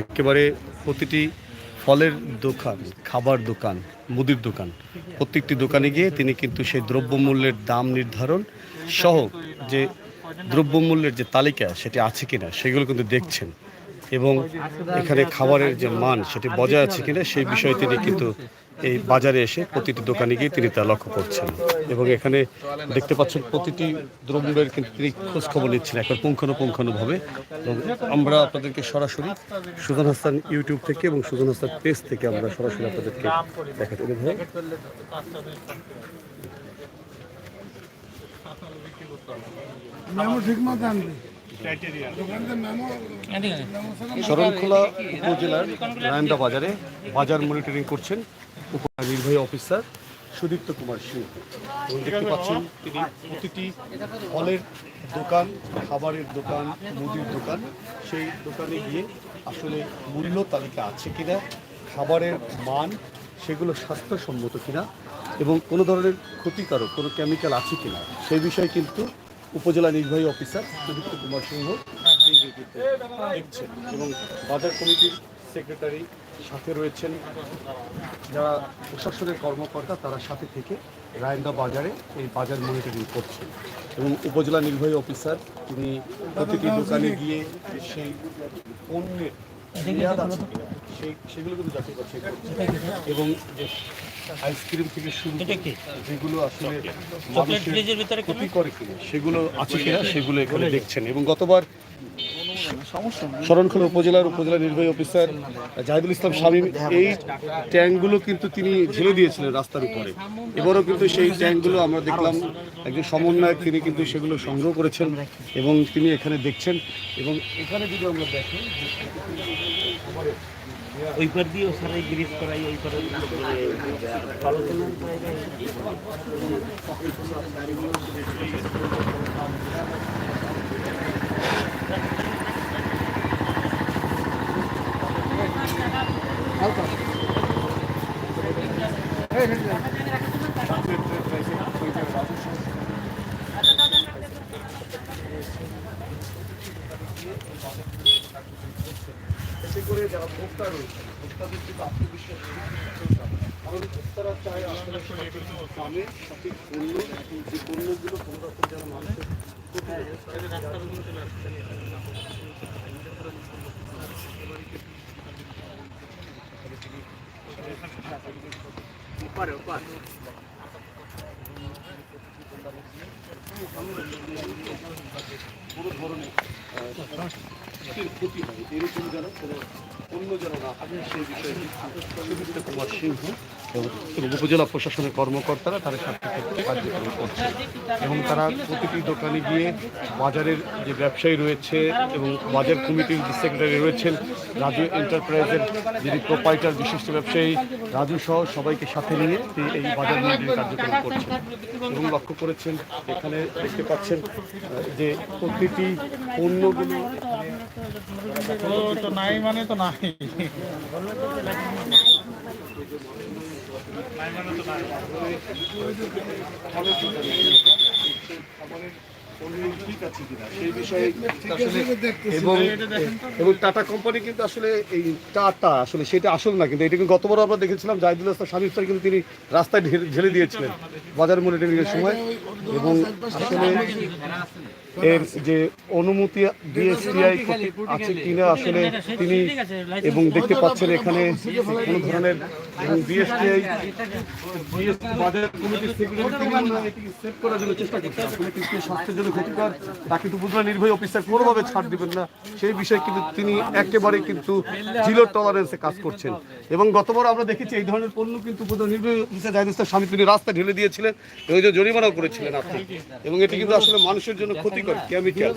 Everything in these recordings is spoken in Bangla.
একেবারে প্রতিটি ফলের দোকান, খাবার দোকান, মুদির দোকান, প্রত্যেকটি দোকানে গিয়ে তিনি কিন্তু সেই দ্রব্যমূল্যের দাম নির্ধারণ সহ যে দ্রব্যমূল্যের যে তালিকা সেটি আছে কিনা সেগুলো কিন্তু দেখছেন। এবং এখানে খাবারের যে মান সেটি বজায় আছে কিনা সেই বিষয়ে তিনি কিন্তু এই বাজারে এসে প্রতিটি দোকানে গিয়ে তিনি তা লক্ষ্য করছেন এবং এখানে দেখতে পাচ্ছেন প্রতিটি দ্রব্যের কিন্তু তিনি খোঁজ খবর নিচ্ছেন একবার পুঙ্খানুপুঙ্খানুভাবে। এবং আমরা আপনাদেরকে সরাসরি সুজন হাসান ইউটিউব থেকে এবং সুজন হাসান পেজ থেকে আমরা সরাসরি আপনাদেরকে দেখাতে ভাই শরণখোলা উপজেলার রায়ন্দা বাজারে বাজার মনিটরিং করছেন। উপ নির্বাহী অফিসার সুদীপ্ত কুমার সিং। এবং দেখতে পাচ্ছেন তিনি প্রতিটি ফলের দোকান, খাবারের দোকান, মুদির দোকান, সেই দোকানে গিয়ে আসলে মূল্য তালিকা আছে কিনা, খাবারের মান, সেগুলো স্বাস্থ্যসম্মত কিনা, এবং কোনো ধরনের ক্ষতিকারক, কোনো কেমিক্যাল আছে কিনা, সেই বিষয়ে কিন্তু উপজেলা নির্বাহী অফিসার সুদীপ্ত কুমার সিংহ দেখছেন এবং বাজার কমিটির সেক্রেটারি সাথে রয়েছেন যারা প্রশাসনের কর্মকর্তা তারা সাথে থেকে রায়ন্দা বাজারে এই বাজার মনিটরিং করছেন। এবং উপজেলা নির্বাহী অফিসার তিনি প্রতিটি দোকানে গিয়ে সেই পণ্যের মেয়াদ আছে কিনা, সেই সেগুলো কিন্তু যাচাই বাছাই করছেন। এবং যে আইসক্রিম থেকে শুরু করে যেগুলো আসলে মানুষের ক্ষতি করে কিনা সেগুলো আছে কিনা সেগুলো এখানে দেখছেন। এবং গতবার শরণখোলা উপজেলার উপজেলা নির্বাহী অফিসার জাহিদুল ইসলাম শামীম এই ট্যাঙ্কগুলো কিন্তু তিনি ঝেলে দিয়েছিলেন রাস্তার উপরে। এবারও কিন্তু সেই ট্যাঙ্কগুলো আমরা দেখলাম একজন সমন্বয়ক তিনি কিন্তু সেগুলো সংগ্রহ করেছেন এবং তিনি এখানে দেখছেন এবং এখানে যদি আমরা দেখি ওই পার দিয়েও সারাই ব্রিজ করাই ওই পারে আলোচনা এতে করে যারা ভোক্তা রয়েছে ভোক্তাদের কিন্তু আত্মবিশ্বাস বৃদ্ধি করতে হবে। কারণ ভোক্তারা চায় আসলে সঠিক দামে সঠিক পণ্য যে পণ্যগুলো যেন মানুষের কোনো ধরনের ক্ষতি হয়। এরকম অন্য যেন না সেই বিষয়ে সুদীপ্ত কুমার সিংহ উপজেলা প্রশাসনের কর্মকর্তারা তাদের সাথে কার্যক্রম করছে। এবং তারা প্রতিটি দোকানে গিয়ে বাজারের যে ব্যবসায়ী রয়েছে এবং বাজার কমিটির যে সেক্রেটারি রয়েছেন, রাজু এন্টারপ্রাইজের যিনি প্রোপাইটার বিশিষ্ট ব্যবসায়ী রাজু সহ সবাইকে সাথে নিয়ে এই বাজার মন্দির কার্যক্রম করছেন। এবং লক্ষ্য করেছেন, এখানে দেখতে পাচ্ছেন যে প্রতিটি পণ্যগুলো তো নাই মানে তো নাই। এবং টাটা কোম্পানি কিন্তু আসলে এই টাটা আসলে সেটা আসল না, কিন্তু এটা কিন্তু গতবার আমরা দেখেছিলাম, জাহিদুল ইসলাম স্বামী স্যার কিন্তু তিনি রাস্তায় ঢেলে- দিয়েছিলেন, বাজার মনিটরিং সময়। এবং আসলে এর যে অনুমতি বিএসটিআই আছে কিনা আসলে তিনি এবং দেখতে পাচ্ছেন এখানে কোনো ধরনের ক্ষতিকর। অফিসার কোনোভাবে ছাড় দিবেন না। সেই বিষয়ে কিন্তু তিনি একেবারে কিন্তু টলারেন্সে কাজ করছেন। এবং গতবার আমরা দেখেছি এই ধরনের পণ্য কিন্তু স্বামী তিনি রাস্তা ঢেলে দিয়েছিলেন। এবং জরিমানাও করেছিলেন আপনি। এবং এটি কিন্তু আসলে মানুষের জন্য ক্ষতিকর কেমিক্যাল।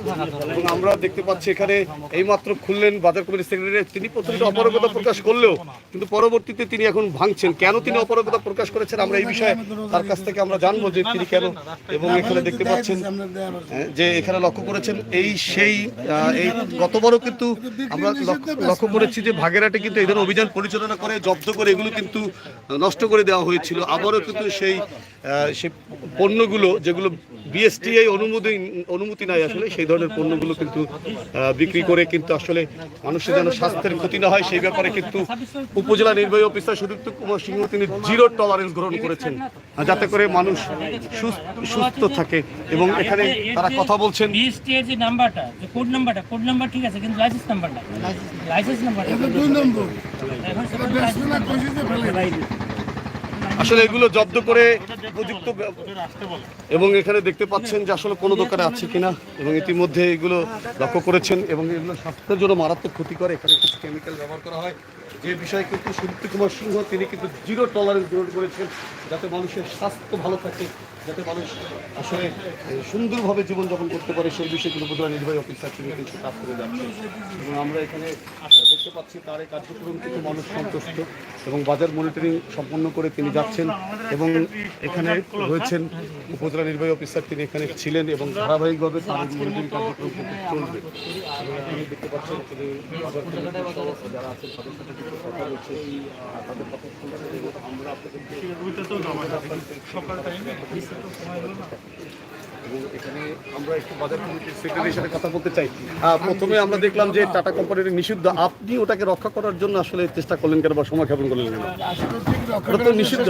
এবং আমরা দেখতে পাচ্ছি এখানে এইমাত্র খুললেন বাজার কমিটির সেক্রেটারি তিনি প্রথমে অপারগতা প্রকাশ করলেও কিন্তু পরবর্তীতে তিনি এখন ভাঙছেন। কেন তিনি অপারগতা প্রকাশ করেছেন? আমরা এই বিষয়ে তার কাছ থেকে আমরা জানব যে তিনি কেন এবং এখানে দেখতে পাচ্ছেন হ্যাঁ, যে এখানে লক্ষ্য করেছেন এই সেই এই গতবারও কিন্তু আমরা লক্ষ্য- করেছি যে ভাগেরহাটে কিন্তু এই ধরনের অভিযান পরিচালনা করে জব্দ করে এগুলো কিন্তু নষ্ট করে দেওয়া হয়েছিল। আবারও কিন্তু সেই সেই পণ্যগুলো যেগুলো বিএসটিআই অনুমতি অনুমতি নাই আসলে সেই ধরনের পণ্যগুলো কিন্তু বিক্রি করে কিন্তু আসলে মানুষের যেন স্বাস্থ্যের ক্ষতি না হয় সেই ব্যাপারে কিন্তু উপজেলা নির্বাহী অফিসার সুদীপ্ত কুমার সিংহ তিনি জিরো টলারেন্স গ্রহণ করেছেন। যাতে করে মানুষ সুস্থ থাকে। এবং এখানে তারা কথা বলছেন বিএসটি যে নাম্বারটা যে কোড নাম্বারটা কোড নাম্বার ঠিক আছে কিন্তু লাইসেন্স নাম্বারটা। লাইসেন্স নাম্বারটা। দুই নম্বর। আসলে এগুলো জব্দ করে উপযুক্ত এবং এখানে দেখতে পাচ্ছেন যে আসলে কোনো দোকানে আছে কিনা এবং ইতিমধ্যে এগুলো লক্ষ্য করেছেন এবং এগুলো স্বাস্থ্যের জন্য মারাত্মক ক্ষতি করে এখানে কিছু কেমিক্যাল ব্যবহার করা হয়। যে বিষয়ে কিন্তু সুদীপ্ত কুমার সিংহ, তিনি কিন্তু জিরো টলারেন্স গ্রহণ করেছেন যাতে মানুষের স্বাস্থ্য ভালো থাকে। যাতে মানুষ আসলে সুন্দরভাবে জীবনযাপন করতে পারে, সেই বিষয়ে কিন্তু উপজেলা নির্বাহী অফিসার তিনি কিন্তু কাজ করে যাচ্ছেন। এবং আমরা এখানে দেখতে পাচ্ছি তার এই কার্যক্রম কিন্তু মানুষ সন্তুষ্ট এবং বাজার মনিটরিং সম্পন্ন করে তিনি যাচ্ছেন এবং এখানে রয়েছেন উপজেলা নির্বাহী অফিসার তিনি এখানে ছিলেন এবং ধারাবাহিকভাবে তার মনিটরিং কার্যক্রম চলবে। দেখতে পাচ্ছেন যারা আছেন এবং এখানে আমরা একটু বাজার কমিটির সেক্রেটারির সাথে কথা বলতে চাই। প্রথমে আমরা দেখলাম যে টাটা কোম্পানির নিষিদ্ধ। আপনি ওটাকে রক্ষা করার জন্য আসলে চেষ্টা করলেন কেন বা সময় ক্ষেপণ করলেন কেন? তো নিষিদ্ধ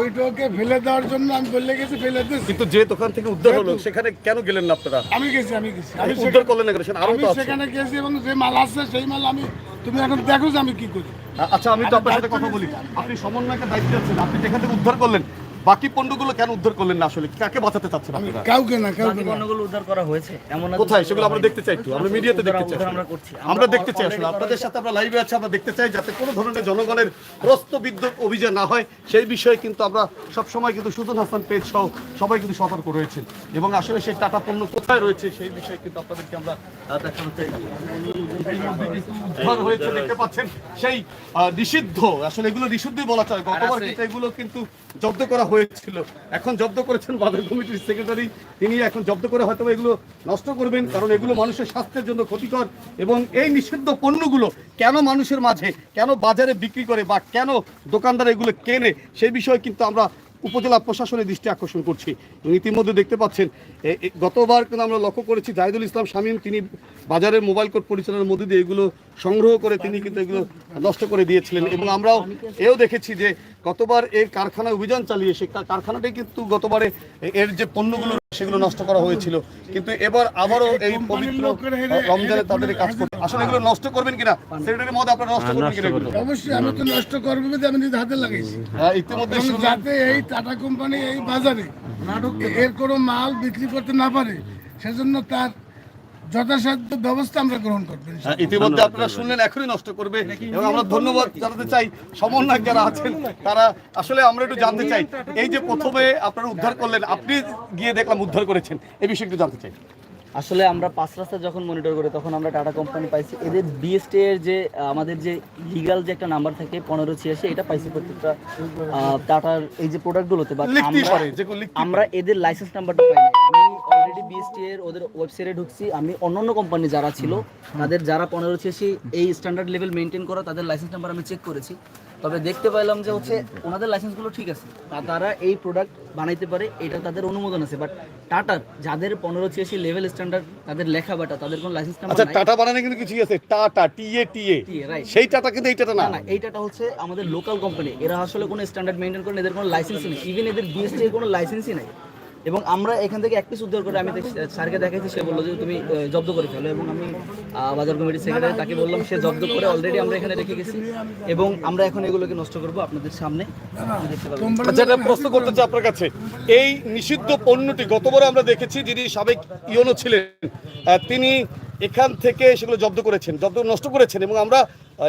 ওইটাকে ফেলে দেওয়ার জন্য আমি বলে গেছি ফেলে দিয়েছি কিন্তু যে দোকান থেকে উদ্ধার হলো সেখানে কেন গেলেন না আপনারা? আমি গেছি আমি গেছি আমি উদ্ধার করলেন না কেন? আরও তো সেখানে গেছি এবং যে মাল আছে সেই মাল আমি তুমি এখন দেখো যে আমি কি করি। আচ্ছা আমি তো আপনার সাথে কথা বলি। আপনি সমন্বয়কের দায়িত্বে আছেন। আপনি যেখান থেকে উদ্ধার করলেন বাকি পণ্যগুলো কেন উদ্ধার করলেন না আসলে? কাকে বাঁচাতে চাচ্ছেন আপনারা? কাউকে না কাউকে বাকি পণ্যগুলো উদ্ধার করা হয়েছে এমন না কোথায়? সেগুলো আমরা দেখতে চাই একটু। আমরা মিডিয়াতে দেখতে চাই। আমরা করছি। আমরা দেখতে চাই আসলে। আপনাদের সাথে আমরা লাইভে আছি আমরা দেখতে চাই যাতে কোনো ধরনের জনগণের প্রস্ত বিদ্যুৎ অভিযান না হয়। সেই বিষয়ে কিন্তু আমরা সব সময় কিন্তু সুজন হাসান পেজ সহ সবাই কিন্তু সতর্ক রয়েছেন। এবং আসলে সেই টাটা পণ্য কোথায় রয়েছে সেই বিষয়ে কিন্তু আপনাদেরকে আমরা দেখানো চাই। উদ্ধার হয়েছে দেখতে পাচ্ছেন সেই আহ, নিষিদ্ধ আসলে এগুলো নিষিদ্ধই বলা চলে গতবার কিন্তু এগুলো কিন্তু জব্দ করা হয়েছিল। এখন জব্দ করেছেন বাজার কমিটির সেক্রেটারি তিনি এখন জব্দ করে হয়তো এগুলো নষ্ট করবেন, কারণ এগুলো মানুষের স্বাস্থ্যের জন্য ক্ষতিকর এবং এই নিষিদ্ধ পণ্যগুলো কেন মানুষের মাঝে, কেন বাজারে বিক্রি করে বা কেন দোকানদার এগুলো কেনে, সেই বিষয়ে কিন্তু আমরা উপজেলা প্রশাসনের দৃষ্টি আকর্ষণ করছি। এবং ইতিমধ্যে দেখতে পাচ্ছেন গতবার কিন্তু আমরা লক্ষ্য করেছি, জাহিদুল ইসলাম শামীম, তিনি বাজারের মোবাইল কোড পরিচালনার মধ্যে দিয়ে এগুলো সংগ্রহ করে তিনি কিন্তু এগুলো নষ্ট করে দিয়েছিলেন। এবং আমরাও এও দেখেছি যে গতবার এর কারখানায় অভিযান চালিয়ে সে কারখানাটাই কিন্তু গতবারে এর যে পণ্যগুলো সেগুলো নষ্ট করা হয়েছিল। কিন্তু এবার আবারও এই পবিত্র রমজানে তাদের কাজ করতে আসলে এগুলো নষ্ট করবেন কিনা সেক্রেটারি মহোদয় আপনারা নষ্ট করবেন কিনা এগুলো? অবশ্যই আমি তো নষ্ট করব বলে আমি নিজে হাতে লাগাইছি হ্যাঁ, ইতিমধ্যে যাতে এই টাটা কোম্পানি এই বাজারে এর কোনো মাল বিক্রি করতে না পারে সেজন্য তার যথাসাধ্য ব্যবস্থা আমরা গ্রহণ করব হ্যাঁ, ইতিমধ্যে আপনারা শুনলেন এখনই নষ্ট করবে। এবং আমরা ধন্যবাদ জানাতে চাই সমন্বয়ক যারা আছেন তারা আসলে আমরা একটু জানতে চাই এই যে প্রথমে আপনারা উদ্ধার করলেন আপনি গিয়ে দেখলাম উদ্ধার করেছেন এই বিষয়ে একটু জানতে চাই। আসলে আমরা পাঁচ রাস্তা যখন মনিটর করি তখন আমরা টাটা কোম্পানি পাইছি। এদের বিএসটি এর যে আমাদের যে লিগাল যে একটা নাম্বার থাকে পনেরো ছিয়াশি এটা পাইছি প্রত্যেকটা টাটার এই যে প্রোডাক্টগুলোতে লিখতেই আমরা এদের লাইসেন্স নাম্বারটা পাইনি। আমি অলরেডি বিএসটি এর ওদের ওয়েবসাইটে ঢুকছি। আমি অন্যান্য কোম্পানি যারা ছিল তাদের যারা পনেরো ছিয়াশি এই স্ট্যান্ডার্ড লেভেল মেনটেন করা তাদের লাইসেন্স নাম্বার আমি চেক করেছি। তবে দেখতে পাইলাম যে হচ্ছে ওনাদের লাইসেন্সগুলো ঠিক আছে। তা তারা এই প্রোডাক্ট বানাইতে পারে এটা তাদের অনুমোদন আছে। বাট টাটার যাদের পনেরো ছিয়াশি লেভেল স্ট্যান্ডার্ড তাদের লেখা বাটা তাদের কোনো লাইসেন্স আচ্ছা টাটা বানানো কিন্তু কিছুই আছে। টাটা টিএ টিএ. সেই টাটা কিন্তু এই টাটা না। না এই এইটাটা হচ্ছে আমাদের লোকাল কোম্পানি এরা আসলে কোনো স্ট্যান্ডার্ড মেনটেন করে না, এদের কোনো লাইসেন্স নেই। ইভেন এদের বিএসটি কোনো লাইসেন্সই নাই। এবং আমরা এখান থেকে এক পিস উদ্ধার করে আমি স্যারকে দেখাইছি সে বলল যে তুমি জব্দ করে ফেলো। এবং আমি বাজার কমিটির সেক্রেটারি তাকে বললাম সে জব্দ করে অলরেডি আমরা এখানে রেখে গেছি। এবং আমরা এখন এগুলোকে নষ্ট করব আপনাদের সামনে। দেখতে পাবেন। আচ্ছা এটা প্রশ্ন করতে চাই আপনার কাছে। এই নিষিদ্ধ পণ্যটি গতবার আমরা দেখেছি যিনি সাবেক ইয়নো ছিলেন তিনি এখান থেকে সেগুলো জব্দ করেছেন জব্দ নষ্ট করেছেন। এবং আমরা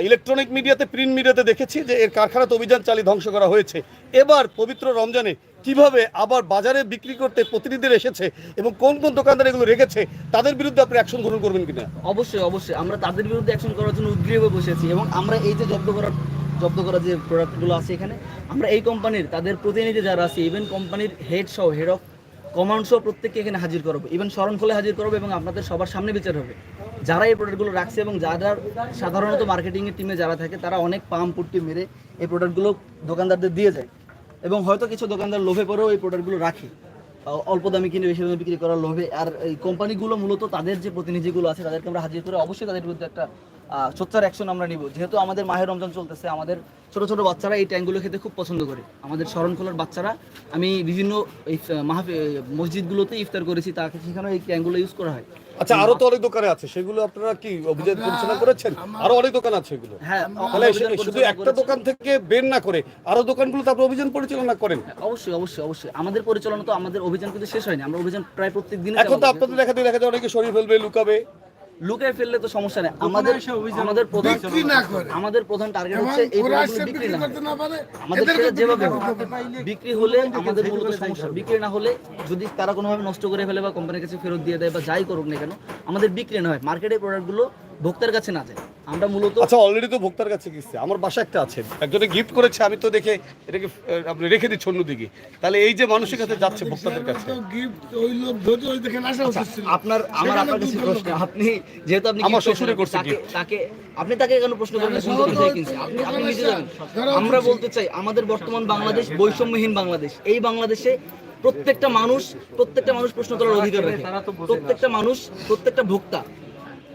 ইলেকট্রনিক মিডিয়াতে প্রিন্ট মিডিয়াতে দেখেছি যে এর কারখানাতে অভিযান চালিয়ে ধ্বংস করা হয়েছে। এবার পবিত্র রমজানে কীভাবে আবার বাজারে বিক্রি করতে প্রতিনিধিরা এসেছে এবং কোন কোন দোকানদার এগুলো রেখেছে, তাদের বিরুদ্ধে আপনি অ্যাকশন গ্রহণ করবেন কিনা? অবশ্যই অবশ্যই। আমরা তাদের বিরুদ্ধে অ্যাকশন করার জন্য উদ্গ্রীব হয়ে বসে এবং আমরা এই যে জব্দ করার জব্দ করা যে প্রোডাক্টগুলো আছে এখানে, আমরা এই কোম্পানির তাদের প্রতিনিধি যারা আছে ইভেন কোম্পানির হেড সহ হেড অফ কমান্ড সহ প্রত্যেককে এখানে হাজির করব। ইভেন শরণখোলে হাজির করব এবং আপনাদের সবার সামনে বিচার হবে। যারা এই প্রোডাক্টগুলো রাখছে এবং যারা সাধারণত মার্কেটিংয়ের টিমে যারা থাকে, তারা অনেক পাম পুট্টি মেরে এই প্রোডাক্টগুলো দোকানদারদের দিয়ে যায়। এবং হয়তো কিছু দোকানদার লোভে পরেও এই প্রোডাক্টগুলো রাখে। অল্প দামে কিনে, বেশি দামে বিক্রি করার লোভে। আর এই কোম্পানিগুলো মূলত তাদের যে প্রতিনিধিগুলো আছে, তাদেরকে আমরা হাজির করে অবশ্যই তাদের বিরুদ্ধে একটা সোচ্চার অ্যাকশন আমরা নিব। যেহেতু আমাদের মাহের রমজান চলতেছে আমাদের ছোট ছোট বাচ্চারা এই ট্যাঙ্কগুলো খেতে খুব পছন্দ করে। আমাদের শরণখোলার বাচ্চারা আমি বিভিন্ন এই মাহফি মসজিদগুলোতে ইফতার করেছি তাকে সেখানে এই ট্যাঙ্কগুলো ইউজ করা হয়? আচ্ছা আরও তো অনেক দোকানে আছে সেগুলো আপনারা কি অভিযান পরিচালনা করেছেন? আরও অনেক দোকান আছে এগুলো। হ্যাঁ তাহলে শুধু একটা দোকান থেকে বের না করে আরও দোকানগুলো তারপর অভিযান পরিচালনা করেন? অবশ্যই অবশ্যই অবশ্যই। আমাদের পরিচালনা তো আমাদের অভিযান কিন্তু শেষ হয়নি আমরা অভিযান প্রায় প্রত্যেক দিন এখন তো আপনাদের দেখা দিয়ে দেখা যায় অনেকে শরীর ফেলবে লুকাবে। লুকায় ফেললে তো সমস্যা নেই। আমাদের আমাদের প্রধান বিক্রি না করে। আমাদের প্রধান টার্গেট হচ্ছে এই প্রোডাক্টগুলো বিক্রি না করতে না পারে আমাদের সেটা যেভাবে বিক্রি হলে আমাদের মূলত সমস্যা বিক্রি না হলে যদি তারা কোনোভাবে নষ্ট করে ফেলে বা কোম্পানির কাছে ফেরত দিয়ে দেয় বা যাই করুক না কেন আমাদের বিক্রি না হয়। মার্কেটের প্রোডাক্টগুলো ভোক্তার কাছে না যায়। আমরা মূলত আচ্ছা অলরেডি তো ভোক্তার কাছে গেছে। আমার বাসা একটা আছে। একজনে গিফট করেছে আমি তো দেখে এটাকে আপনি রেখে দিচ্ছি অন্যদিকে। তাহলে এই যে মানুষের কাছে যাচ্ছে ভোক্তাদের কাছে। ছিল। আপনার আমার আপনার কাছে প্রশ্ন আপনি যেহেতু আপনি আমার শ্বশুরে করেছেন, করছে তাকে আপনি তাকে কেন প্রশ্ন করবেন কোন কিনছে আপনি আপনি নিজে জানেন আমরা বলতে চাই আমাদের বর্তমান বাংলাদেশ বৈষম্যহীন বাংলাদেশ। এই বাংলাদেশে প্রত্যেকটা মানুষ প্রত্যেকটা মানুষ প্রশ্ন তোলার অধিকার রাখে। প্রত্যেকটা মানুষ প্রত্যেকটা ভোক্তা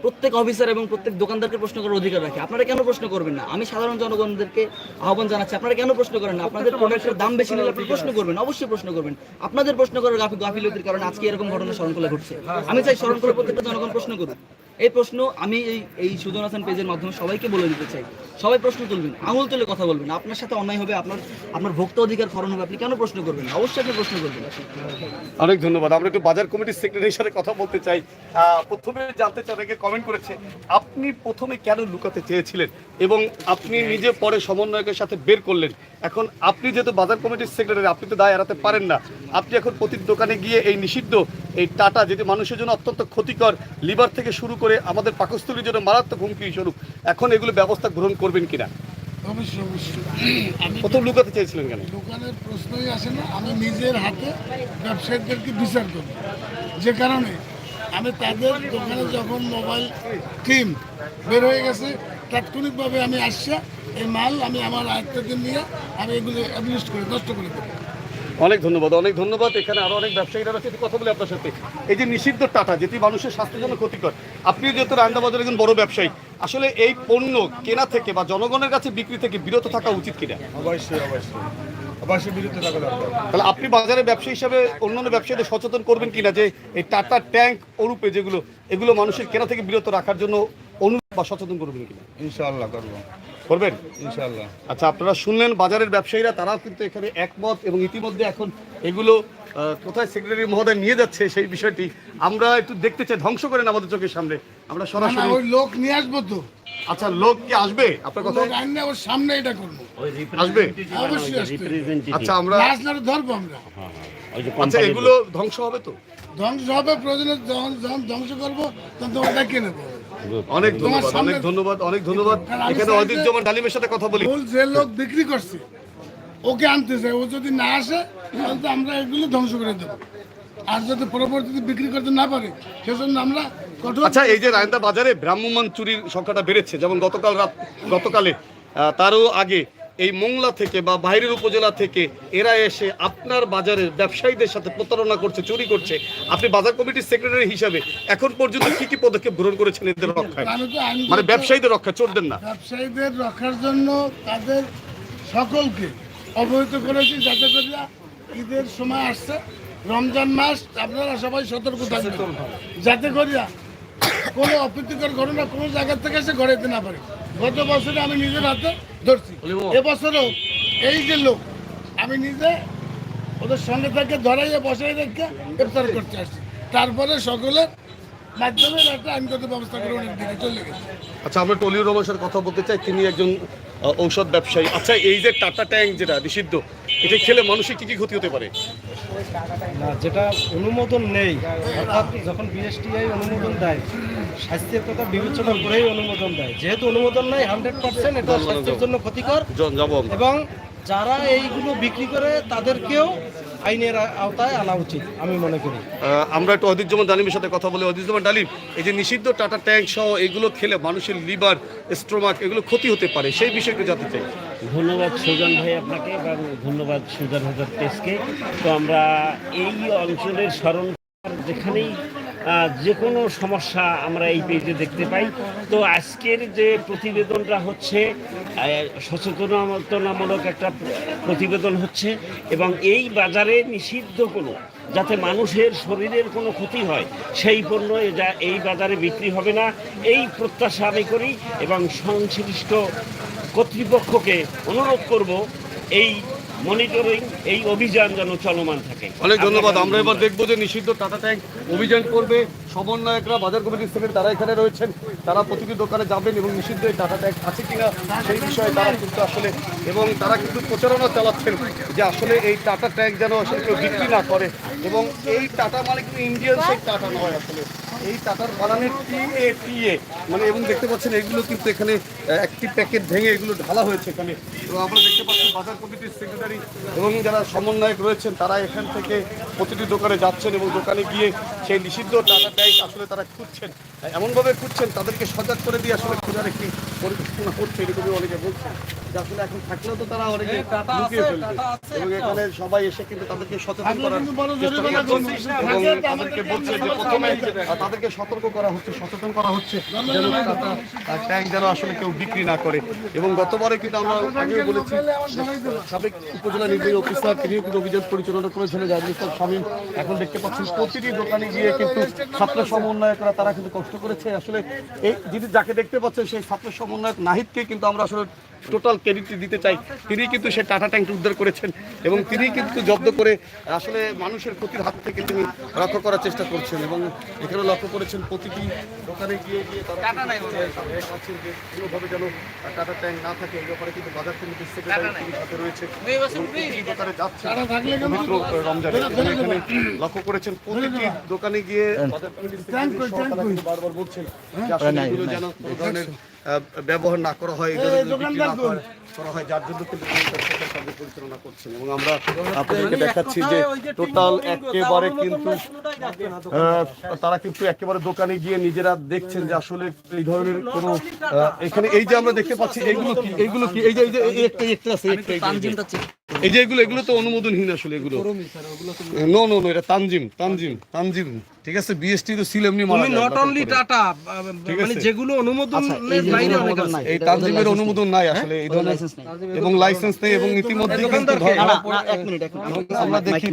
প্রত্যেক অফিসার এবং প্রত্যেক দোকানদারকে প্রশ্ন করার অধিকার রাখে। আপনারা কেন প্রশ্ন করবেন না? আমি সাধারণ জনগণদেরকে আহ্বান জানাচ্ছি আপনারা কেন প্রশ্ন করেন না? আপনাদের প্রোডাক্টের দাম বেশি নিলে আপনি প্রশ্ন করবেন অবশ্যই প্রশ্ন করবেন। আপনাদের প্রশ্ন করার গাফিলতির কারণে আজকে এরকম ঘটনা শরণকলা ঘটছে। আমি চাই শরণকলা প্রত্যেকটা জনগণ প্রশ্ন করুক। এই প্রশ্ন আমি এই এই সুজন হাসান পেজের মাধ্যমে সবাইকে বলে দিতে চাই। সবাই প্রশ্ন তুলবেন, আঙুল তুলে কথা বলবেন। আপনার সাথে অন্যায় হবে, আপনার আপনার ভোক্তা অধিকার খরণ হবে, আপনি কেন প্রশ্ন করবেন? অবশ্যই আপনি প্রশ্ন করবেন। অনেক ধন্যবাদ। আমরা একটু বাজার কমিটির সেক্রেটারির সাথে কথা বলতে চাই। প্রথমে জানতে চাই কমেন্ট করেছে, আপনি প্রথমে কেন লুকাতে চেয়েছিলেন? এবং আপনি নিজে পরে সমন্বয়কের সাথে বের করলেন। এখন আপনি যেহেতু বাজার কমিটির সেক্রেটারি আপনি তো দায় এড়াতে পারেন না। আপনি এখন প্রতি দোকানে গিয়ে এই নিষিদ্ধ এই টাটা যেটি মানুষের জন্য অত্যন্ত ক্ষতিকর লিভার থেকে শুরু করে আমাদের পাকস্থলীর জন্য মারাত্মক হুমকি স্বরূপ এখন এগুলো ব্যবস্থা গ্রহণ করবেন কিনা? অবশ্যই অবশ্যই। আমি প্রথম লুকাতে চেয়েছিলেন কেন? দোকানের প্রশ্নই আসে না। আমি নিজের হাতে ব্যবসায়ীদেরকে বিচার করি। যে কারণে আমি তাদের দোকানে যখন মোবাইল টিম বের হয়ে গেছে তাৎক্ষণিকভাবে আমি আসছে এই মাল আমি আমার আয়ত্তের নিয়ে আমি এগুলো অ্যাবলিস্ট করে নষ্ট করে দেবো। অনেক ধন্যবাদ অনেক ধন্যবাদ। এখানে আরও অনেক ব্যবসায়ীরা রয়েছে কথা বলি আপনার সাথে। এই যে নিষিদ্ধ টাটা যেটি মানুষের স্বাস্থ্যের জন্য ক্ষতিকর আপনি যেহেতু রান্নাবাজার একজন বড় ব্যবসায়ী আসলে এই পণ্য কেনা থেকে বা জনগণের কাছে বিক্রি থেকে বিরত থাকা উচিত কিনা? অবশ্যই অবশ্যই। অবশ্যই বিরত থাকা দরকার। তাহলে আপনি বাজারে ব্যবসায়ী হিসাবে অন্যান্য ব্যবসায়ীদের সচেতন করবেন কিনা যে এই টাটা ট্যাঙ্ক ওরূপে যেগুলো এগুলো মানুষের কেনা থেকে বিরত রাখার জন্য বা সচেতন করবেন কিনা? ইনশাআল্লাহ করব। করবেন? ইনশাআল্লাহ। আচ্ছা আপনারা শুনলেন বাজারের ব্যবসায়ীরা তারাও কিন্তু এখানে একমত এবং ইতিমধ্যে এখন এগুলো কোথায় সেক্রেটারি মহোদয় নিয়ে যাচ্ছে সেই বিষয়টি আমরা একটু দেখতে চাই। ধ্বংস করেন আমাদের চোখের সামনে। আমরা সরাসরি ওই লোক নিয়ে আসব তো। আচ্ছা লোক কি আসবে? আপনার কথা? আনলে ওর সামনে এটা করব। আসবে? অবশ্যই আসবে আচ্ছা আমরা আসলে ধরবো আমরা। আচ্ছা এগুলো ধ্বংস হবে তো? ধ্বংস হবে প্রয়োজনে যখন ধ্বংস করব তখন তো ওটা কিনে নেব? অনেক ধন্যবাদ অনেক ধন্যবাদ অনেক ধন্যবাদ। এখানে অদিত জমান ডালিমের সাথে কথা বলি। যে লোক বিক্রি করছে ওকে আনতে চাই। ও যদি না আসে তাহলে তো আমরা এগুলো ধ্বংস করে দেবো। আর যদি পরবর্তীতে বিক্রি করতে না পারে সেজন্য আমরা আচ্ছা এই যে রায়ন্দা বাজারে ব্রাহ্মমান চুরির সংখ্যাটা বেড়েছে যেমন গতকাল রাত গতকালে তারও আগে এই মোংলা থেকে বা বাইরের উপজেলা থেকে এরা এসে আপনার বাজারের ব্যবসায়ীদের সাথে প্রতারণা করছে চুরি করছে। আপনি বাজার কমিটির সেক্রেটারি হিসাবে এখন পর্যন্ত কি কি পদক্ষেপ গ্রহণ করেছেন এদের রক্ষায়? মানে ব্যবসায়ীদের রক্ষা চোরদের না। ব্যবসায়ীদের রক্ষার জন্য তাদের সকলকে অবহিত করেছি যাতে করিয়া ঈদের সময় আসছে রমজান মাস আপনারা সবাই সতর্ক থাকবেন। যাতে করিয়া কোনো অপ্রীতিকর ঘটনা কোনো জায়গা থেকে এসে ঘটাইতে না পারে। গত বছরে আমি নিজের হাতে ধরছি। এবছরও এই যে লোক আমি নিজে ওদের সঙ্গে থেকে ধরাইয়ে বসাই রেখে গ্রেপ্তার করতে আসছি। তারপরে সকলের মাধ্যমে একটা আইনগত ব্যবস্থা গ্রহণের দিকে চলে গেছে। আচ্ছা আমরা টলিউড রমের কথা বলতে চাই। তিনি একজন ঔষধ ব্যবসায়ী। আচ্ছা এই যে টাটা ট্যাঙ্ক যেটা নিষিদ্ধ এটা খেলে মানুষের কি কি ক্ষতি হতে পারে? না যেটা অনুমোদন নেই অর্থাৎ যখন বিএসটিআই অনুমোদন দেয় স্বাস্থ্যের কথা বিবেচনা করেই অনুমোদন দেয়। যেহেতু অনুমোদন নাই হান্ড্রেড পার্সেন্ট এটা স্বাস্থ্যের জন্য ক্ষতিকর। এবং যারা এইগুলো বিক্রি করে তাদেরকেও আইনের আওতায় আনা উচিত আমি মনে করি। আমরা একটু অদিজ্জমান ডালিমের সাথে কথা বলি অদিজ্জমান ডালিম এই যে নিষিদ্ধ টাটা ট্যাঙ্ক সহ এগুলো খেলে মানুষের লিভার স্ট্রোমাক এগুলো ক্ষতি হতে পারে সেই বিষয়ে একটু জানতে চাই। ধন্যবাদ সুজন ভাই আপনাকে এবং ধন্যবাদ সুজন হাজার টেস্টকে। তো আমরা এই অঞ্চলের স্মরণ যেখানেই যে কোনো সমস্যা আমরা এই পেজে দেখতে পাই। তো আজকের যে প্রতিবেদনটা হচ্ছে সচেতনতামূলক একটা প্রতিবেদন হচ্ছে এবং এই বাজারে নিষিদ্ধ কোনো, যাতে মানুষের শরীরের কোনো ক্ষতি হয়, সেই পণ্য যা- এই বাজারে বিক্রি হবে না, এই প্রত্যাশা আমি করি এবং সংশ্লিষ্ট কর্তৃপক্ষকে অনুরোধ করব, এই মনিটরিং এই অভিযান যেন চলমান থাকে। অনেক ধন্যবাদ। আমরা এবার দেখব যে নিষিদ্ধ টাটা ট্যাঙ্ক অভিযান করবে। সমন্বয়করা বাজার কমিটির থেকে তারা এখানে রয়েছেন। তারা প্রতিটি দোকানে যাবেন এবং নিষিদ্ধ এই টাটা ট্যাঙ্ক আছে কিনা সেই বিষয়ে তারা কিন্তু আসলে এবং তারা কিন্তু প্রচারণা চালাচ্ছেন যে আসলে এই টাটা ট্যাঙ্ক যেন আসলে কেউ বিক্রি না করে এবং এই টাটা মানে কিন্তু ইন্ডিয়ান সেই টাটা নয় আসলে। এই টাটার বানানের টি এ টি এ মানে এবং দেখতে পাচ্ছেন এগুলো কিন্তু এখানে একটি প্যাকেট ভেঙে এগুলো ঢালা হয়েছে এখানে। তো আমরা দেখতে পাচ্ছি বাজার কমিটির সেক্রেটারি এবং যারা সমন্বয়ক রয়েছেন তারা এখান থেকে প্রতিটি দোকানে যাচ্ছেন এবং দোকানে গিয়ে সেই নিষিদ্ধ টাটা ট্যাঙ্ক আসলে তারা খুঁজছেন। এমনভাবে খুঁজছেন তাদেরকে সজাগ করে দিয়ে আসলে খোঁজার একটি পরিকল্পনা হচ্ছে এরকমই অনেকে বলছেন। যে আসলে এখন থাকলেও তো তারা অনেকে লুকিয়ে ফেলবে। এবং এখানে সবাই এসে কিন্তু তাদেরকে সচেতন করার। এবং তাদেরকে বলছে যে প্রথমে আহ, তাদেরকে সতর্ক করা হচ্ছে, সচেতন করা হচ্ছে, যেন ট্যাঙ্ক যেন আসলে কেউ বিক্রি না করে। এবং গতবারে কিন্তু আমরা আগে বলেছি, সাবেক উপজেলা নির্বাহী অফিসার তিনিও কিন্তু অভিযান পরিচালনা করেছিলেন জাহিদ ইসলাম শামীম এখন দেখতে পাচ্ছেন প্রতিটি দোকানে গিয়ে কিন্তু ছাত্র সমন্বয়করা, তারা কিন্তু কষ্ট করেছে। আসলে এই যিনি যাকে দেখতে পাচ্ছেন, সেই ছাত্র সমন্বয়ক নাহিদকে কিন্তু আমরা আসলে টোটাল ক্রেডিট দিতে চাই। তিনি কিন্তু সেই টাটা ট্যাঙ্ক উদ্ধার করেছেন এবং তিনি কিন্তু জব্দ করে আসলে মানুষের ক্ষতির হাত থেকে তিনি রক্ষা করার চেষ্টা করছেন এবং এখানে লক্ষ্য করেছেন প্রতিটি দোকানে গিয়ে গিয়ে তারা চাচ্ছেন যে কোনোভাবে যেন টাটা ট্যাঙ্ক না থাকে এই ব্যাপারে কিন্তু বাজার কমিটির সেক্রেটারি সাথে রয়েছে দোকানে যাচ্ছে রমজানে এখানে লক্ষ্য করেছেন প্রতিটি দোকানে গিয়ে বাজার কমিটির কিন্তু বারবার বলছেন যে আসলে এগুলো যেন কোনো ধরনের ব্যবহার না করা হয় করা করা হয় যার জন্য কিন্তু সকল পরিচালনা করছেন এবং আমরা আপনাদেরকে দেখাচ্ছি যে টোটাল একেবারে কিন্তু তারা কিন্তু একেবারে দোকানে গিয়ে নিজেরা দেখছেন যে আসলে এই ধরনের কোনো এখানে এই যে আমরা দেখতে পাচ্ছি এইগুলো কি এইগুলো কি এই যে এই যে একটা একটা আছে এই যে- এগুলো এগুলো তো অনুমোদনহীন আসলে এগুলো। নো নো নো এটা তানজিম তানজিম তানজিম। ঠিক আছে বিএসটি তো সিল এমনি মারা নট অনলি টাটা ঠিক মানে যেগুলো অনুমোদন আচ্ছা, এই অনেক আছে। নাই। এই তানজিমের অনুমোদন নাই আসলে এই ধরনের এবং লাইসেন্স নেই। এবং ইতিমধ্যে দেখি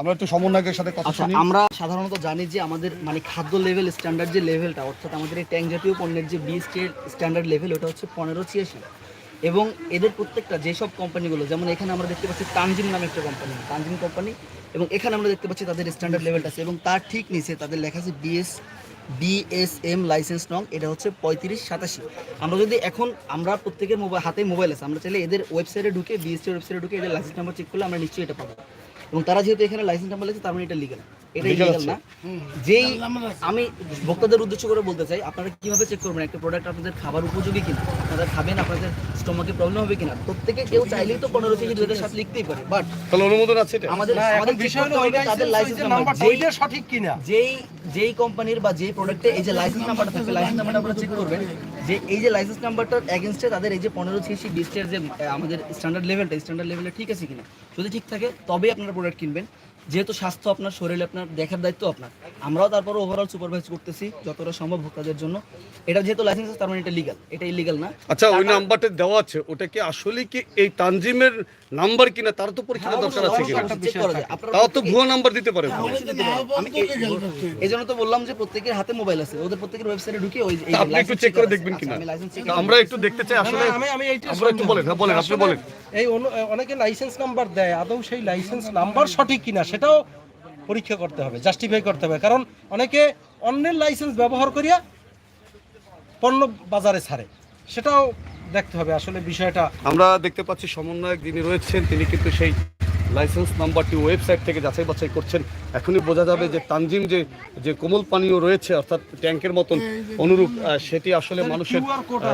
আমরা একটু সমন্বয়কের সাথে কথা আচ্ছা শুনি। আমরা সাধারণত জানি যে আমাদের মানে খাদ্য লেভেল স্ট্যান্ডার্ড যে লেভেলটা অর্থাৎ আমাদের এই ট্যাঙ্ক জাতীয় পণ্যের যে বিএসটি স্ট্যান্ডার্ড লেভেল ওটা হচ্ছে পনেরো ছিয়াশি। এবং এদের প্রত্যেকটা যেসব কোম্পানিগুলো যেমন এখানে আমরা দেখতে পাচ্ছি তানজিম নামে একটা কোম্পানি তানজিম কোম্পানি এবং এখানে আমরা দেখতে পাচ্ছি তাদের স্ট্যান্ডার্ড লেভেলটা আছে এবং তার ঠিক নিচে তাদের লেখা আছে বিএস বিএসএম লাইসেন্স নং, এটা হচ্ছে পঁয়ত্রিশ সাতাশি। আমরা যদি এখন, আমরা প্রত্যেকের মোবাইল হাতে মোবাইল আছে, আমরা চাইলে এদের ওয়েবসাইটে ঢুকে বিএসসি ওয়েবসাইটে ঢুকে এদের লাইসেন্স নাম্বার চেক করলে আমরা নিশ্চয়ই এটা পাবো। এবং তারা যেহেতু এখানে লাইসেন্স নাম্বার লেগেছে তার মানে এটা লিগাল এটা ইলিগাল না। যেই আমি ভোক্তাদের উদ্দেশ্য করে বলতে চাই আপনারা কীভাবে চেক করবেন? একটা প্রোডাক্ট আপনাদের খাবার উপযোগী কিনা? আপনারা খাবেন আপনাদের স্টমাকে প্রবলেম হবে কিনা? প্রত্যেকে কেউ চাইলেই তো পনেরো থেকে দুই হাজার সাত লিখতেই পারে বাট তাহলে অনুমোদন আছে আমাদের আমাদের বিষয় হলো তাদের লাইসেন্স নাম্বার সঠিক কিনা? যেই যেই কোম্পানির বা যেই প্রোডাক্টে এই যে লাইসেন্স নাম্বারটা থাকে লাইসেন্স নাম্বারটা আপনারা চেক করবেন। যে এই যে লাইসেন্স নাম্বারটার এগেনস্টে তাদের এই যে পনেরো ছিয়াশি বিশটার যে আমাদের স্ট্যান্ডার্ড লেভেলটা স্ট্যান্ডার্ড লেভেলে ঠিক আছে কিনা? যদি ঠিক থাকে তবেই আপনারা প্রোডাক্ট কিনবেন। যেহেতু স্বাস্থ্য আপনার শরীরে আপনার দেখার দায়িত্ব আপনার। আমরাও তারপরে ওভারঅল সুপারভাইজ করতেছি যতটা সম্ভব ভোক্তাদের জন্য। এটা যেহেতু লাইসেন্স আছে তার মানে এটা লিগাল এটা ইলিগাল না। আচ্ছা ওই নাম্বারটা দেওয়া আছে ওটা কি আসলে কি এই তানজিমের নাম্বার কিনা তার তো পরীক্ষা দরকার আছে কিনা? তাও তো ভুয়া নাম্বার দিতে পারে তো। এই জন্য তো বললাম যে প্রত্যেকের হাতে মোবাইল আছে ওদের প্রত্যেকের ওয়েবসাইটে ঢুকে ওই আপনি একটু চেক করে দেখবেন কিনা? আমরা একটু দেখতে চাই আসলে আমি আমি এইটা আমরা একটু বলেন হ্যাঁ বলেন আপনি বলেন। এই অনেকে লাইসেন্স নাম্বার দেয় আদৌ সেই লাইসেন্স নাম্বার সঠিক কিনা সেটাও পরীক্ষা করতে হবে জাস্টিফাই করতে হবে। কারণ অনেকে অন্যের লাইসেন্স ব্যবহার করিয়া পণ্য বাজারে ছাড়ে সেটাও দেখতে হবে। আসলে বিষয়টা আমরা দেখতে পাচ্ছি সমন্বয়ক যিনি রয়েছেন, তিনি কিন্তু সেই লাইসেন্স নাম্বারটি ওয়েবসাইট থেকে যাচাই বাছাই করছেন। এখনই বোঝা যাবে যে তানজিম যে যে কোমল পানীয় রয়েছে অর্থাৎ ট্যাঙ্কের মতন অনুরূপ সেটি আসলে মানুষের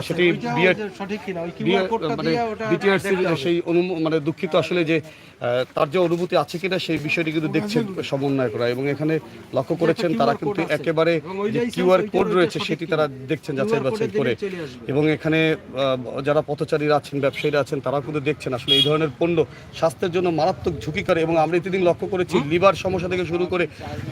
সেটি ওইটা বিএড যে সঠিক কিনা ওই বিয়ে কিউআর কোডটা মানে বিটিআরসির সেই অনু মানে দুঃখিত আসলে যে তার যে অনুভূতি আছে কিনা সেই বিষয়টি কিন্তু দেখছেন সমন্বয় করা এবং এখানে লক্ষ্য করেছেন তারা কিন্তু একেবারে যে কিউআর কোড রয়েছে সেটি তারা দেখছেন যাচাই বাছাই করে। এবং এখানে যারা পথচারীরা আছেন ব্যবসায়ীরা আছেন তারা কিন্তু দেখছেন আসলে এই ধরনের পণ্য স্বাস্থ্যের জন্য মারাত্মক ঝুঁকিকারী। এবং আমরা ইতিদিন লক্ষ্য করেছি লিভার সমস্যা থেকে শুরু করে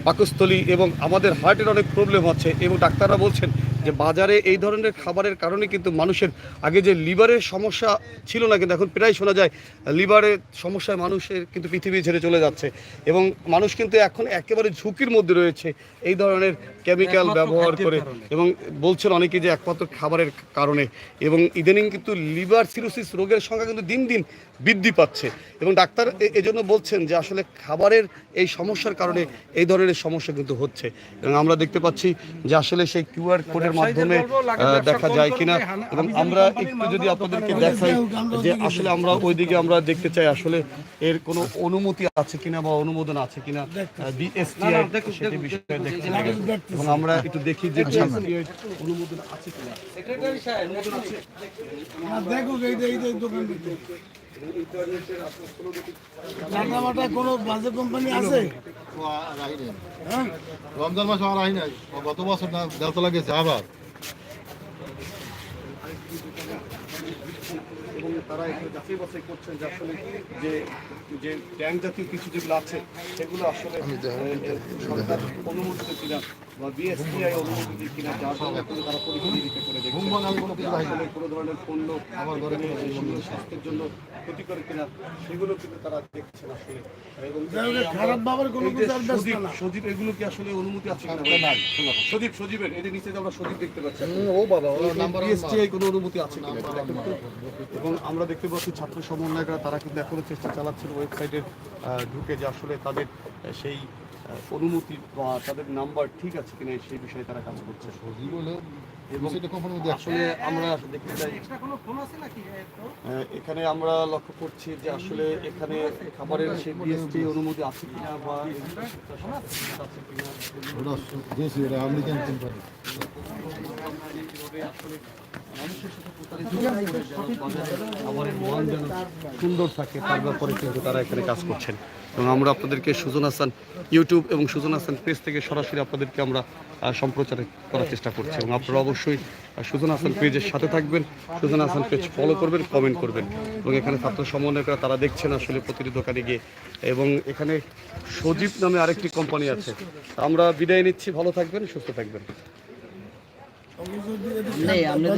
পাকস্থলী এবং আমাদের হার্টের অনেক প্রবলেম হচ্ছে এবং ডাক্তাররা বলছেন যে বাজারে এই ধরনের খাবারের কারণে কিন্তু মানুষের আগে যে লিভারের সমস্যা ছিল না, কিন্তু এখন প্রায় শোনা যায়, লিভারের সমস্যায় মানুষের কিন্তু পৃথিবী ছেড়ে চলে যাচ্ছে এবং মানুষ কিন্তু এখন একেবারে ঝুঁকির মধ্যে রয়েছে এই ধরনের কেমিক্যাল ব্যবহার করে এবং বলছেন অনেকে যে একমাত্র খাবারের কারণে এবং ইদানিং কিন্তু লিভার সিরোসিস রোগের সংখ্যা কিন্তু দিন দিন বৃদ্ধি পাচ্ছে এবং ডাক্তার এজন্য বলছেন যে আসলে খাবারের এই সমস্যার কারণে এই ধরনের সমস্যা কিন্তু হচ্ছে। এবং আমরা দেখতে পাচ্ছি যে আসলে সেই কিউআর কোডের মাধ্যমে দেখা যায় কিনা। এবং আমরা একটু যদি আপনাদেরকে দেখাই যে আসলে আমরা ওইদিকে আমরা দেখতে চাই আসলে এর কোনো অনুমতি আছে কিনা বা অনুমোদন আছে কিনা বিএসটিআই সেটি বিষয়ে দেখতে। এবং আমরা একটু দেখি যে অনুমোদন আছে কিনা। হ্যাঁ, দেখুক এই যে এই যে দোকান দিতে। কোনো বাজে কোম্পানি আছে? হ্যাঁ রমজান মাসে আর আহি নাই। গত বছর না লাগে আবার এবং তারা এখানে যাচাই বাছাই করছেন যে আসলে যে যে ট্যাঙ্ক জাতীয় কিছু যেগুলো আছে সেগুলো আসলে সরকার অনুমোদিত কিনা বা বিএসটিআই অনুমোদিত কিনা যার কিন্তু তারা নিরীক্ষা করে না। আসলে কোনো ধরনের পণ্য আমার ঘরে সেগুলো স্বাস্থ্যের জন্য ক্ষতিকর কিনা সেগুলো কিন্তু তারা দেখছেন আসলে এবং খারাপ ভাবের কোনো এই যে কিছু আর ব্যস্ত সজীব না। সজীব এগুলো কি আসলে অনুমতি আছে কিনা নাই। সজীব সজীবের এই যে নিচে আমরা সজীব দেখতে পাচ্ছি ও বাবা ও নাম্বার বিএসটিআই কোনো অনুমতি আছে কিনা এটা দেখেন তো। এবং আমরা দেখতে পাচ্ছি ছাত্র সমন্বয়করা তারা কিন্তু এখনও চেষ্টা চালাচ্ছেন ওয়েবসাইটে ঢুকে যে আসলে তাদের সেই অনুমতি বা তাদের নাম্বার ঠিক আছে কিনা সেই বিষয়ে তারা কাজ করছে। এবং আসলে আমরা দেখতে চাই এক্সট্রা কোনো ফোন আছে নাকি? আহ, এখানে আমরা লক্ষ্য করছি যে আসলে এখানে খাবারের সেই বিএসটি অনুমতি আছে কিনা বা এগুলো আছে কিনা খাবারের মান সুন্দর থাকে, তার কিন্তু তারা এখানে কাজ করছেন। এবং আমরা আপনাদেরকে সুজন হাসান ইউটিউব এবং সুজন হাসান পেজ থেকে সরাসরি আপনাদেরকে আমরা সম্প্রচার করার চেষ্টা করছি। এবং আপনারা অবশ্যই সুজন হাসান পেজের সাথে থাকবেন, সুজন হাসান পেজ ফলো করবেন কমেন্ট করবেন। এবং এখানে ছাত্র সমন্বয়করা তারা দেখছেন আসলে প্রতিটি দোকানে গিয়ে। এবং এখানে সজীব নামে আরেকটি কোম্পানি আছে। আমরা বিদায় নিচ্ছি, ভালো থাকবেন, সুস্থ থাকবেন। নেই আমরা